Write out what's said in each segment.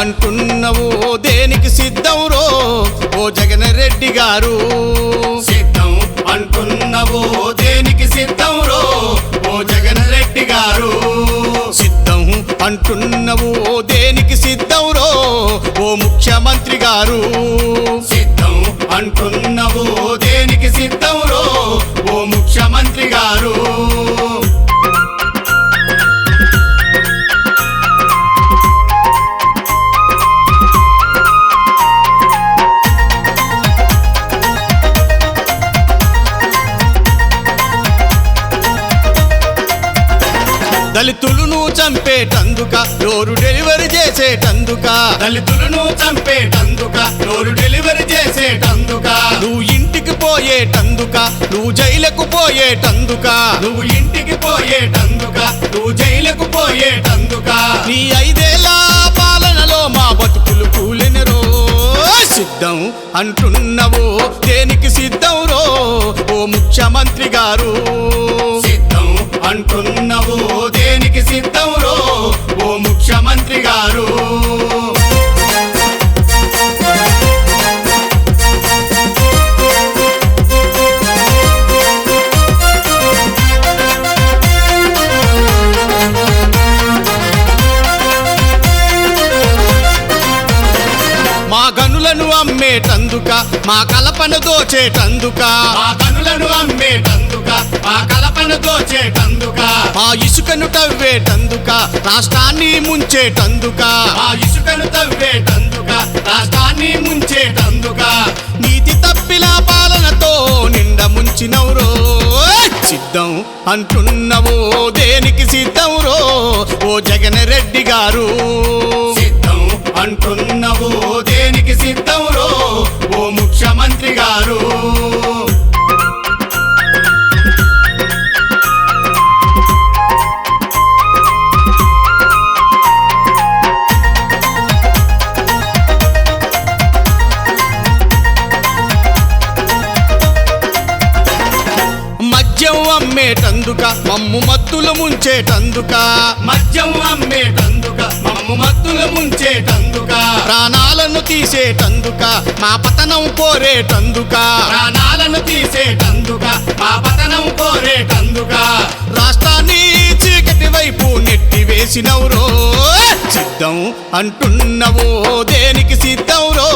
అంటున్నవో? దేనికి సిద్ధం రో? ఓ జగన్ రెడ్డి గారు. సిద్ధం అంటున్నవో? దేనికి సిద్ధం రో? ఓ జగన్ రెడ్డి గారు. సిద్ధం అంటున్నవో? దేనికి సిద్ధం రో? ఓ ముఖ్యమంత్రి గారు. సిద్ధం అంటున్నవో? దళితులను చంపేటందుక డోరు డెలివరీ చేసేటందుక. దళితులను చంపేటందుక నోరు డెలివరీ చేసేటందుక. నువ్వు ఇంటికి పోయేటందుక నువ్వు జైలుకు పోయేటందుక. నువ్వు ఇంటికి పోయేటందుక నువ్వు జైలుకు పోయేటందుక. నీ ఐదేళ్ళ పాలనలో మా బతుకులు కూలినరో సిద్ధం అంటున్నవో దేనికి సిద్ధం రో? ఓ ముఖ్యమంత్రి గారు అమ్మేటందుక మా కలపను దోచేటందుక. మా కనులను అమ్మేటందుక మా కలపను దోచేటందుక. మా ఇసుకను తవ్వేటందుక రాష్ట్రాన్ని ముంచేటందుక. మా ఇసుకను తవ్వేటందుక రాష్ట్రాన్ని ముంచేటందుక. నీతి తప్పిన పాలనతో నిండ ముంచినవురో. సిద్ధం అంటున్నవో దేనికి సిద్ధం రో? ఓ జగన్ రెడ్డి గారు అమ్మేటందుక మమ్ము మత్తులు ముంచేటందుక. మద్యం అమ్మేటందుక మమ్ము మత్తులు ముంచేటందుక. ప్రాణాలను తీసేటందుక మా పతనం కోరేటందుక. ప్రాణాలను తీసేటందుక మా పతనం కోరేటందుక. రాష్ట్రాన్ని చీకటి వైపు నెట్టి వేసినవురో సిద్ధం అంటున్నవో దేనికి సిద్ధం రో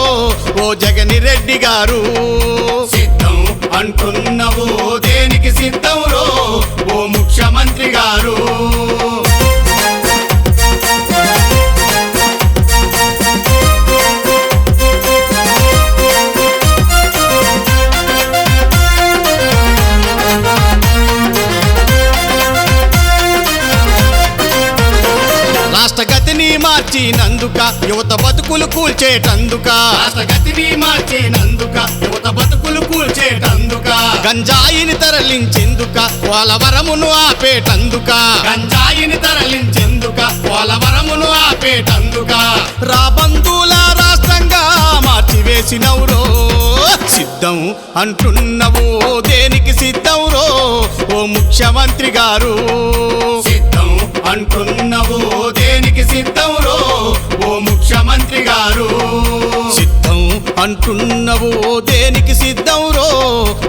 ఓ జగని రెడ్డి గారు. సిద్ధం అంటున్నవో మార్చినందుక యువత బతుకులు కూల్చేటందుక. రాష్ట్రగతిని మార్చేనందుక యువత బతుకులు కూల్చేటందుక. గంజాయిని తరలించేందుక వాళ్ళ వరమును ఆపేటందుక. గంజాయిని తరలించేందుక పోలవరమును ఆపేటందుక. రాబంధుల రాష్ట్రంగా మార్చివేసినవురో సిద్ధం అంటున్నవో దేనికి సిద్ధం రో ఓ ముఖ్యమంత్రి గారు. సిద్ధం అంటున్నవో దేనికి సిద్ధం అంటున్నవు ఓ దేనికి సిద్ధం రో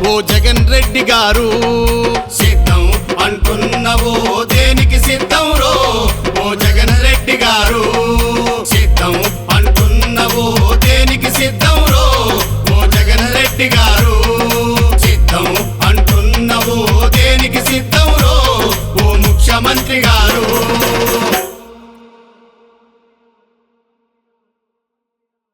ఓ జగన్ రెడ్డి గారు. సిద్ధం అంటున్నవు దేనికి